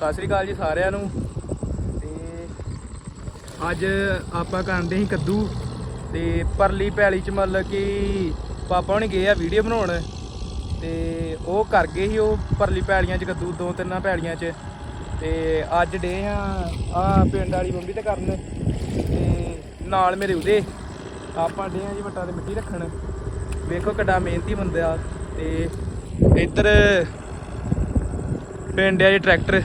ਸਤਿ ਸ੍ਰੀ ਅਕਾਲ ਜੀ ਸਾਰਿਆਂ ਨੂੰ। ਤੇ ਅੱਜ ਆਪਾਂ ਕਰਦੇ ਸੀ ਕੱਦੂ। ਤੇ ਪਰਲੀ ਪੈਲੀ ਚ ਮਤਲਬ ਕਿ ਪਾਪਾ ਹੁਣੀ ਗਏ ਆ ਵੀਡੀਓ ਬਣਾਉਣ। ਤੇ ਉਹ ਕਰ ਗਏ ਸੀ ਉਹ ਪਰਲੀ ਪੈਲੀਆਂ ਚ ਕੱਦੂ, ਦੋ ਤਿੰਨਾਂ ਪੈਲੀਆਂ ਚ। ਤੇ ਅੱਜ ਡੇ ਆ ਆ ਪਿੰਡ ਵਾਲੀ ਬੰਬੀ ਤੇ ਕਰਨ। ਤੇ ਨਾਲ ਮੇਰੇ ਉਹਦੇ। ਆਪਾਂ ਡੇ ਆ ਜੀ ਵੱਟਾਂ ਤੇ ਮਿੱਟੀ ਰੱਖਣ। ਵੇਖੋ ਕਿੱਡਾ ਮਿਹਨਤੀ ਬੰਦਾ। ਤੇ ਇੱਧਰ ਪਿੰਡ ਆ ਜੀ ਟਰੈਕਟਰ।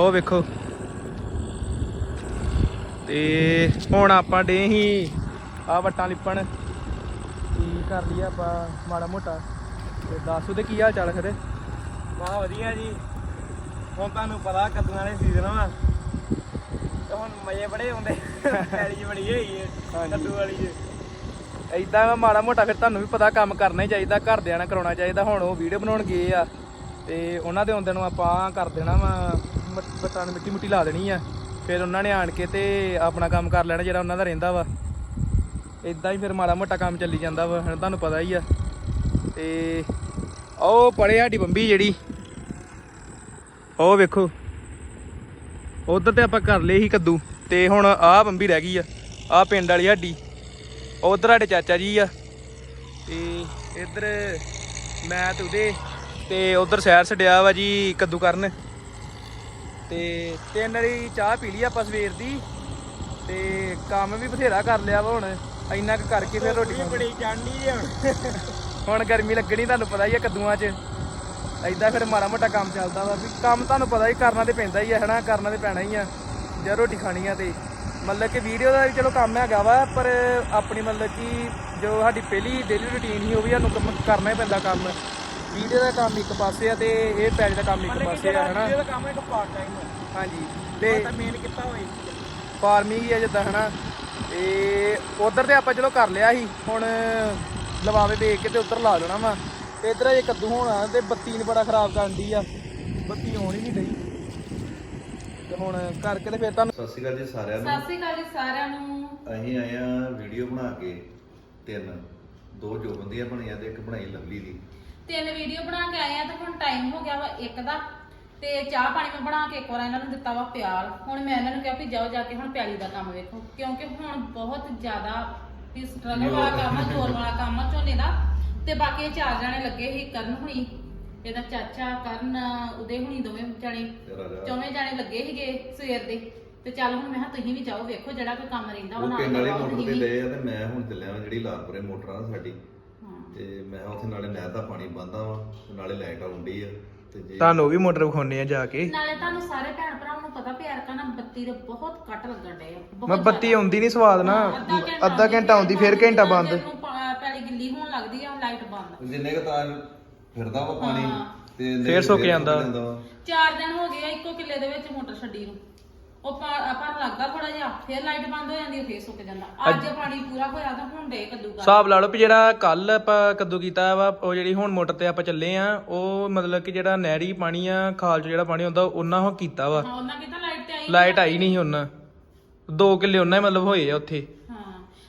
ਉਹ ਵੇਖੋ। ਤੇ ਹੁਣ ਆਪਾਂ ਡੇ ਹੀ ਆ ਵੱਟਾਂ ਲਿਪਣ। ਕੀ ਕਰ ਲਿਆ ਆਪਾਂ ਮਾੜਾ ਮੋਟਾ। ਤੇ ਦੱਸ ਉਹਦੇ ਕੀ ਹਾਲ ਚਾਲ ਖਰੇ? ਵਾਹ ਵਧੀਆ ਜੀ। ਹੁਣ ਤੁਹਾਨੂੰ ਪਤਾ ਕੱਦੂਆਂ ਦੇ ਸੀਜ਼ਨ ਵਾ। ਤੇ ਹੁਣ ਮਜ਼ੇ ਬੜੇ ਆਉਂਦੇ। ਪੈਲੀ ਬੜੀ ਹੋਈ ਹੈ। ਕੱਦੂ ਵਾਲੀ ਜੀ ਇਦਾਂ ਮਾੜਾ ਮੋਟਾ ਫਿਰ ਤੁਹਾਨੂੰ ਵੀ ਪਤਾ ਕੰਮ ਕਰਨਾ ਹੀ ਚਾਹੀਦਾ ਘਰਦਿਆਂ ਨਾਲ ਕਰਾਉਣਾ ਚਾਹੀਦਾ। ਹੁਣ ਉਹ ਵੀਡੀਓ ਬਣਾਉਣ ਗਏ ਆ। ਤੇ ਉਹਨਾਂ ਦੇ ਆਉਂਦੇ ਨੂੰ ਆਪਾਂ ਕਰ ਦੇਣਾ ਵਾ। ਬੱਤਾਂ ਨੂੰ ਮਿੱਟੀ ਮੁੱਟੀ ਲਾ ਦੇਣੀ ਆ। ਫਿਰ ਉਹਨਾਂ ਨੇ ਆਣ ਕੇ ਤੇ ਆਪਣਾ ਕੰਮ ਕਰ ਲੈਣਾ ਜਿਹੜਾ ਉਹਨਾਂ ਦਾ ਰਹਿੰਦਾ ਵਾ। ਇਦਾਂ ਹੀ ਫਿਰ ਮਾੜਾ ਮੋਟਾ ਕੰਮ ਚੱਲੀ ਜਾਂਦਾ ਵਾ, ਹੁਣ ਤੁਹਾਨੂੰ ਪਤਾ ਹੀ ਆ। ਤੇ ਉਹ ਪੜੇ ਸਾਡੀ ਬੰਬੀ ਜਿਹੜੀ। ਉਹ ਵੇਖੋ। ਉਧਰ ਤੇ ਆਪਾਂ ਕਰ ਲਏ ਸੀ ਕੱਦੂ, ਤੇ ਹੁਣ ਆਹ ਬੰਬੀ ਰਹਿ ਗਈ ਆ, ਆਹ ਪਿੰਡ ਵਾਲੀ ਸਾਡੀ। ਉਧਰ ਸਾਡੇ ਚਾਚਾ ਜੀ ਆ। ਤੇ ਇੱਧਰ ਮੈਂ ਤੇ ਉਹਦੇ, ਤੇ ਉਧਰ ਸੈਰ ਛੱਡਿਆ ਵਾ ਜੀ ਕੱਦੂ ਕਰਨ। ਤੇ ਤਿੰਨ ਵਾਰੀ ਚਾਹ ਪੀ ਲਈ ਆਪਾਂ ਸਵੇਰ ਦੀ ਤੇ ਕੰਮ ਵੀ ਬਥੇਰਾ ਕਰ ਲਿਆ ਵਾ ਹੁਣ ਇੰਨਾ ਕੁ ਕਰਕੇ ਫਿਰ ਰੋਟੀ ਖਾਣੀ। ਬੜੀ ਚੜ੍ਹਨੀ ਜੀ ਹੁਣ। ਹੁਣ ਗਰਮੀ ਲੱਗਣੀ ਤੁਹਾਨੂੰ ਪਤਾ ਹੀ ਆ ਕੱਦੂਆਂ 'ਚ। ਐਦਾਂ ਫਿਰ ਮਾੜਾ ਮੋਟਾ ਕੰਮ ਚੱਲਦਾ ਵਾ ਵੀ ਕੰਮ ਤੁਹਾਨੂੰ ਪਤਾ ਹੀ ਕਰਨਾ ਤੇ ਪੈਂਦਾ ਹੀ ਆ ਹਨਾ ਕਰਨਾ ਤੇ ਪੈਣਾ ਹੀ ਆ ਜੇ ਰੋਟੀ ਖਾਣੀ ਆ ਤੇ। ਮਤਲਬ ਕਿ ਵੀਡੀਓ ਦਾ ਵੀ ਚਲੋ ਕੰਮ ਹੈਗਾ ਵਾ ਪਰ ਆਪਣੀ ਮਤਲਬ ਕਿ ਜੋ ਸਾਡੀ ਪਹਿਲੀ ਡੇਲੀ ਰੁਟੀਨ ਸੀ ਉਹ ਵੀ ਸਾਨੂੰ ਕੰਮ ਕਰਨਾ ਹੀ ਪੈਂਦਾ ਕੰਮ। ਵੀਡੀਓ ਦਾ ਕੰਮ ਇੱਕ ਪਾਸੇ ਆ ਤੇ ਇਹ ਪੈਜ ਦਾ ਕੰਮ ਇੱਕ ਪਾਸੇ ਆ ਹਨਾ? ਇਹਦਾ ਕੰਮ ਇੱਕ ਪਾਰਟ ਟਾਈਮ ਹੈ। ਹਾਂਜੀ। ਤੇ ਤੇ ਤਾਂ ਮੇਨ ਕੀਤਾ ਹੋਈ ਫਾਰਮਿੰਗ ਹੀ ਆ ਜਿੱਦਾਂ ਹਨਾ? ਤੇ ਉਧਰ ਤੇ ਆਪਾਂ ਚਲੋ ਕਰ ਲਿਆ ਸੀ। ਹੁਣ ਲਵਾਵੇ ਵੇਚ ਕੇ ਤੇ ਉਧਰ ਲਾ ਦੇਣਾ ਵਾ। ਤੇ ਇਧਰ ਇਹ ਕੱਦੂ ਹੋਣਾ ਤੇ ਬੱਤੀ ਨੇ ਬੜਾ ਖਰਾਬ ਕਰਨ ਦੀ ਆ। ਬੱਤੀ ਆਉਣ ਹੀ ਨਹੀਂ ਡਈ। ਤੇ ਹੁਣ ਕਰਕੇ ਤੇ ਫਿਰ ਤੁਹਾਨੂੰ ਸਤਿ ਸ਼੍ਰੀ ਅਕਾਲ ਜੀ ਸਾਰਿਆਂ ਨੂੰ। ਸਤਿ ਸ਼੍ਰੀ ਅਕਾਲ ਜੀ ਸਾਰਿਆਂ ਨੂੰ। ਅਸੀਂ ਆਏ ਆ ਵੀਡੀਓ ਬਣਾ ਕੇ ਤਿੰਨ। ਦੋ ਜੋ ਬੰਦੀਆਂ ਬਣੀਆਂ ਤੇ ਇੱਕ ਬਣਾਈ ਲਵਲੀ ਦੀ। ਤਿੰਨ ਵੀਡੀਓ ਬਣਾ ਕੇ ਆਏ ਆ ਤੇ ਹੁਣ ਟਾਈਮ ਹੋ ਗਿਆ ਵਾ ਇੱਕ ਦਾ। ਤੇ ਚਾਹ ਪਾਣੀ ਮੈਂ ਬਣਾ ਕੇ ਇੱਕ ਵਾਰ ਇਹਨਾਂ ਨੂੰ ਦਿੱਤਾ ਵਾ ਪਿਆਲ ਹੁਣ ਮੈਂ ਇਹਨਾਂ ਨੂੰ ਕਿਹਾ ਵੀ ਜਾਓ ਜਾ ਕੇ ਹੁਣ ਪਿਆਲੀ ਦਾ ਕੰਮ ਵੇਖੋ। ਕਿਉਂਕਿ ਹੁਣ ਬਹੁਤ ਜ਼ਿਆਦਾ ਵੀ ਸਟਰਗਲ ਵਾਲਾ ਕੰਮ ਆ ਜ਼ੋਰ ਵਾਲਾ ਕੰਮ ਆ ਝੋਨੇ ਦਾ। ਤੇ ਬਾਕੀ ਇਹ ਚਾਰ ਜਣੇ ਲੱਗੇ ਸੀ ਕਰਨ ਹੁਣੀ। ਇਹਦਾ ਚਾਚਾ ਕਰਨ ਉਦੇ ਹੁਣੀ ਦੋਵੇਂ ਜਣੇ। ਚੌਵੇਂ ਜਣੇ ਲੱਗੇ ਸੀਗੇ ਸਵੇਰ ਦੇ। ਤੇ ਚੱਲ ਹੁਣ ਮੈਂ ਕਿਹਾ ਤੁਸੀਂ ਵੀ ਜਾਓ ਵੇਖੋ ਜਿਹੜਾ ਕੋਈ ਕੰਮ ਰਹਿੰਦਾ ਉਹ ਨਾਲ ਪਿੰਡ ਵਾਲੀ ਕਰਵਾਓ ਮੋਟਰ ਤੇ। ਲਏ ਆ ਤੇ ਮੈਂ ਹੁਣ ਚੱਲਿਆ ਜਿਹੜੀ ਲਾਲਪੁਰੇ ਮੋਟਰ ਆ ਸਾਡੀ। ਹਾਂ ਤੇ ਮੈਂ ਉੱਥੇ ਨਾਲੇ ਨਹਿਰ ਦਾ ਪਾਣੀ ਬੰਦਾ ਵਾ ਤੇ ਨਾਲੇ ਲਾਈਟ ਆਉਂਦੀ ਆ ਤੇ ਜੇ ਤੁਹਾਨੂੰ ਵੀ ਮੋਟਰ ਵਿਖਾਉਣੇ ਆ ਜਾ ਕੇ ਨਾਲੇ ਤੁਹਾਨੂੰ ਸਾਰੇ ਭੈਣ ਭਰਾਵਾਂ ਨੂੰ ਪਤਾ ਪਿਆਰ ਕਾ ਨਾ ਬੱਤੀ ਦੇ ਬਹੁਤ ਕੱਟ ਲੱਗਣ ਡਏ ਆ ਬਹੁਤ ਮੈਂ ਬੱਤੀ। ਆਉਂਦੀ ਨਹੀਂ ਸਵਾਦ ਨਾ ਅੱਧਾ ਘੰਟਾ ਆਉਂਦੀ ਫਿਰ ਘੰਟਾ ਬੰਦ ਪੈਲੀ ਗਿੱਲੀ ਹੋਣ ਲੱਗਦੀ ਆ ਲਾਈਟ ਬੰਦ ਜਿੰਨੇ ਕ ਤਾਰ ਫਿਰਦਾ ਵਾ ਪਾਣੀ। ਤੇ ਇੰਨੇ ਫੇਰ ਕੁ ਸੁੱਕ ਜਾਂਦਾ। ਵਾ। ਚਾਰ ਦਿਨ ਹੋ ਗਏ ਆ ਇੱਕੋ ਕਿੱਲੇ ਦੇ ਵਿੱਚ ਮੋਟਰ ਛੱਡੀ ਨੂੰ ਉਹ ਪਾ- ਪਰ ਲੱਗਦਾ ਥੋੜਾ ਜਿਹਾ ਫਿਰ ਲਾਈਟ ਬੰਦ ਹੋ ਜਾਂਦੀ ਹੈ ਫਿਰ ਸੁੱਕ ਜਾਂਦਾ। ਅੱਜ ਪਾਣੀ ਪੂਰਾ ਹੋਇਆ ਤਾਂ ਹੁਣ ਡੇ ਕੱਦੂ ਕਰ ਹਿਸਾਬ ਲਾ ਲਓ ਵੀ ਜਿਹੜਾ ਕੱਲ ਆਪਾਂ ਕੱਦੂ ਕੀਤਾ ਵਾ ਉਹ ਜਿਹੜੀ ਹੁਣ ਮੋਟਰ ਤੇ ਆਪਾਂ ਚੱਲੇ ਆ ਉਹ ਮਤਲਬ ਕਿ ਜਿਹੜਾ ਨਹਿਰੀ ਪਾਣੀ ਆ ਖਾਲ ਚ ਜਿਹੜਾ ਪਾਣੀ ਹੁੰਦਾ ਉਹਨਾਂ ਉਹ ਕੀਤਾ ਵਾ। ਹਾਂ ਉਹਨਾਂ ਕਿਤਾ ਲਾਈਟ ਤੇ ਆਈ ਲਾਈਟ ਆਈ ਨਹੀਂ ਸੀ ਉਹਨਾਂ। ਦੋ ਕਿੱਲੇ ਉਹਨਾਂ ਹੀ ਮਤਲਬ ਹੋਏ ਆ ਉੱਥੇ। ਹਾਂ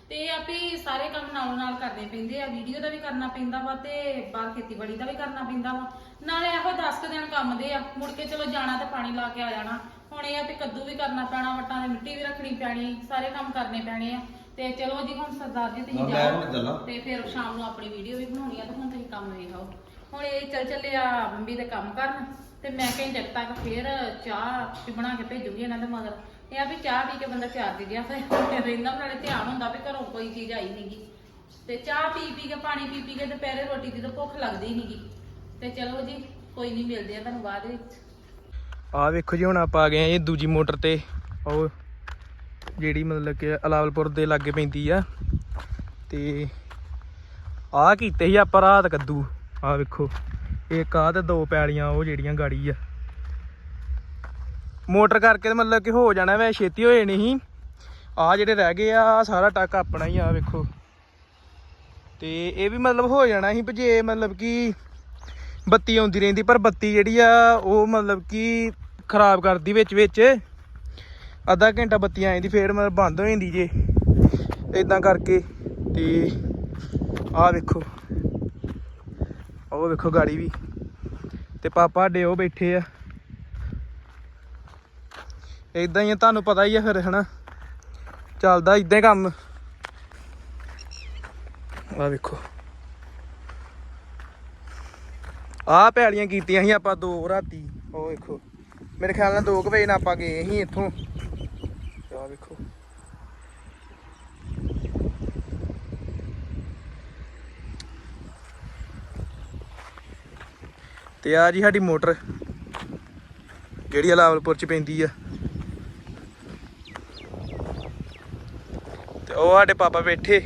ਤੇ ਇਹ ਆ ਵੀ ਸਾਰੇ ਕੰਮ ਨਾਲੋਂ ਨਾਲ ਕਰਨੇ ਪੈਂਦੇ ਆ ਵੀਡੀਓ ਦਾ ਵੀ ਕਰਨਾ ਪੈਂਦਾ ਵਾ ਤੇ ਬਾਹਰ ਖੇਤੀਬਾੜੀ ਦਾ ਵੀ ਕਰਨਾ ਪੈਂਦਾ ਵਾ। ਨਾਲੇ ਇਹੋ 10 ਕੁ ਦਿਨ ਕੰਮ ਦੇ ਆ ਮੁੜ ਕੇ ਚਲੋ ਜਾਣਾ ਤੇ ਪਾਣੀ ਲਾ ਕੇ ਆ ਜਾਣਾ। ਹੁਣ ਇਹ ਆ ਵੀ ਕੱਦੂ ਵੀ ਕਰਨਾ ਪੈਣਾ ਵਟਾਂ ਦੀ ਮਿੱਟੀ ਵੀ ਰੱਖਣੀ ਪੈਣੀ ਸਾਰੇ ਕੰਮ ਕਰਨੇ ਪੈਣੇ ਆ। ਤੇ ਚਲੋ ਜੀ ਹੁਣ ਸਰਦਾਰ ਜੀ ਤੁਸੀਂ ਮੈਂ ਹੁਣ ਜਾਓ ਚੱਲਾਂ। ਤੇ ਫਿਰ ਸ਼ਾਮ ਨੂੰ ਆਪਣੀ ਵੀਡੀਓ ਵੀ ਬਣਾਉਣੀ ਆ ਤੇ ਹੁਣ ਤੁਸੀਂ ਕੰਮ ਵੇਖੋ ਹੁਣ ਇਹ ਚੱਲ ਚੱਲੇ ਆ ਬੰਬੀ ਦੇ ਕੰਮ ਕਰਨ ਤੇ ਮੈਂ ਘੰਟੇ ਕੁ ਤੱਕ ਫਿਰ ਚਾਹ ਵੀ ਬਣਾ ਕੇ ਭੇਜੂਗੀ ਇਹਨਾਂ ਦੇ ਮਗਰ। ਇਹ ਆ ਵੀ ਚਾਹ ਪੀ ਕੇ ਬੰਦਾ ਚਾਰ ਦੀ ਗਿਆ ਫਿਰ ਰਹਿੰਦਾ ਨਾਲੇ ਧਿਆਨ ਹੁੰਦਾ ਵੀ ਘਰੋਂ ਕੋਈ ਚੀਜ਼ ਆਈ ਨਹੀਂਗੀ ਤੇ ਚਾਹ ਪੀ ਪੀ ਕੇ, ਪਾਣੀ ਪੀ ਪੀ ਕੇ ਦੁਪਹਿਰੇ ਰੋਟੀ ਦੀ ਤਾਂ ਭੁੱਖ ਲੱਗਦੀ ਨਹੀਂਗੀ ਤੇ ਚਲੋ ਜੀ, ਕੋਈ ਨਹੀਂ ਮਿਲਦੇ ਆ ਤੁਹਾਨੂੰ ਬਾਅਦ ਵਿੱਚ। ਆ ਵੇਖੋ ਜੀ, ਹੁਣ ਆਪਾਂ ਆ ਗਏ ਆ ਇਹ ਦੂਜੀ ਮੋਟਰ ਤੇ। ਉਹ ਜਿਹੜੀ ਮਤਲਬ ਕਿ ਅਲਾਵਲਪੁਰ ਦੇ ਲਾਗੇ ਪੈਂਦੀ ਆ। ਤੇ ਆ ਕੀਤੇ ਸੀ ਆਪਾਂ ਰਾਤ ਕੱਦੂ। ਆ ਵੇਖੋ, ਇੱਕ ਆ ਤੇ ਦੋ ਪੈਲੀਆਂ, ਉਹ ਜਿਹੜੀਆਂ ਗਾੜੀ ਆ। ਮੋਟਰ ਕਰਕੇ ਤੇ ਮਤਲਬ ਕਿ ਹੋ ਜਾਣਾ ਵੈ, ਛੇਤੀ ਹੋਏ ਨਹੀਂ। ਆ ਜਿਹੜੇ ਰਹਿ ਗਏ ਆ, ਆਹ ਸਾਰਾ ਟੱਕ ਆਪਣਾ ਹੀ ਆ, ਵੇਖੋ। ਤੇ ਇਹ ਵੀ ਮਤਲਬ ਹੋ ਜਾਣਾ ਸੀ ਵੀ ਜੇ ਮਤਲਬ ਕਿ ਬੱਤੀ ਆਉਂਦੀ ਰਹਿੰਦੀ, ਪਰ ਬੱਤੀ ਜਿਹੜੀ ਆ, ਉਹ ਮਤਲਬ ਕਿ ਖਰਾਬ ਕਰਦੀ ਵਿੱਚ ਵਿੱਚ। ਅੱਧਾ ਘੰਟਾ ਬੱਤੀ ਆ ਜਾਂਦੀ ਫੇਰ ਮਤਲਬ ਬੰਦ ਹੋ ਜਾਂਦੀ ਜੇ। ਇਦਾਂ ਕਰਕੇ ਤੇ ਆਹ ਵੇਖੋ। ਉਹ ਵੇਖੋ ਗਾੜੀ ਵੀ। ਤੇ ਪਾਪਾ ਡੇ ਉਹ ਬੈਠੇ ਆ। ਇਦਾਂ ਹੀ ਤੁਹਾਨੂੰ ਪਤਾ ਹੀ ਆ ਫਿਰ, ਹਨਾ? ਚੱਲਦਾ ਇਦਾਂ ਹੀ ਕੰਮ। ਆ ਵੇਖੋ। ਆ ਪੈਲੀਆਂ ਕੀਤੀਆਂ ਸੀ ਆਪਾਂ ਦੋ ਰਾਤੀ। ਉਹ ਵੇਖੋ। ਮੇਰੇ ਖਿਆਲ ਨਾਲ 2 ਵਜੇ ਨਾਲ ਆਪਾਂ ਗਏ ਸੀ ਇੱਥੋਂ। ਆ ਵੇਖੋ। ਤੇ ਆ ਜੀ ਸਾਡੀ ਮੋਟਰ, ਜਿਹੜੀ ਲਾਵਲਪੁਰ ਚ ਪੈਂਦੀ ਆ। ਤੇ ਉਹ ਸਾਡੇ ਪਾਪਾ ਬੈਠੇ।